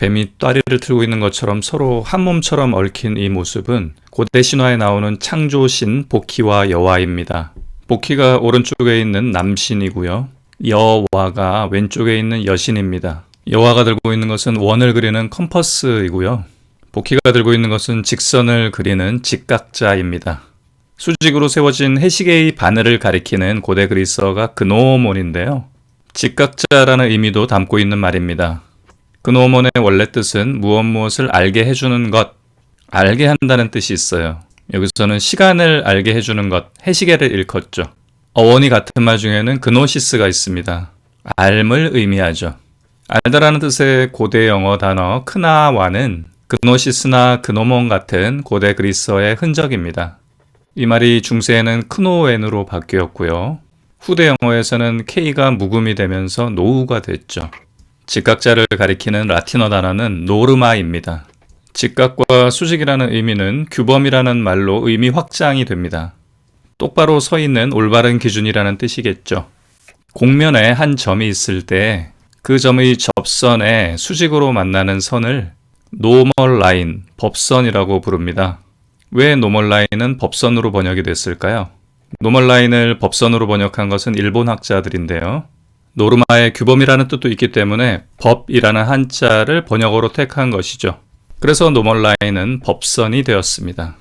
뱀이 따리를 틀고 있는 것처럼 서로 한 몸처럼 얽힌 이 모습은 고대 신화에 나오는 창조신 보키와 여와입니다. 보키가 오른쪽에 있는 남신이고요. 여와가 왼쪽에 있는 여신입니다. 여와가 들고 있는 것은 원을 그리는 컴퍼스이고요. 보키가 들고 있는 것은 직선을 그리는 직각자입니다. 수직으로 세워진 해시계의 바늘을 가리키는 고대 그리스어가 그노몬인데요. 직각자라는 의미도 담고 있는 말입니다. 그노몬의 원래 뜻은 무엇 무엇을 알게 해주는 것, 알게 한다는 뜻이 있어요. 여기서는 시간을 알게 해주는 것, 해시계를 일컫죠. 어원이 같은 말 중에는 그노시스가 있습니다. 알을 의미하죠. 알다라는 뜻의 고대 영어 단어 크나와는 그노시스나 그노몬 같은 고대 그리스어의 흔적입니다. 이 말이 중세에는 크노웬으로 바뀌었고요. 후대 영어에서는 K가 묵음이 되면서 노우가 됐죠. 직각자를 가리키는 라틴어 단어는 노르마입니다. 직각과 수직이라는 의미는 규범이라는 말로 의미 확장이 됩니다. 똑바로 서 있는 올바른 기준이라는 뜻이겠죠. 공면에 한 점이 있을 때 그 점의 접선에 수직으로 만나는 선을 노멀 라인, 법선이라고 부릅니다. 왜 노멀 라인은 법선으로 번역이 됐을까요? 노멀 라인을 법선으로 번역한 것은 일본 학자들인데요. 노르마의 규범이라는 뜻도 있기 때문에 법이라는 한자를 번역어로 택한 것이죠. 그래서 노멀 라인은 법선이 되었습니다.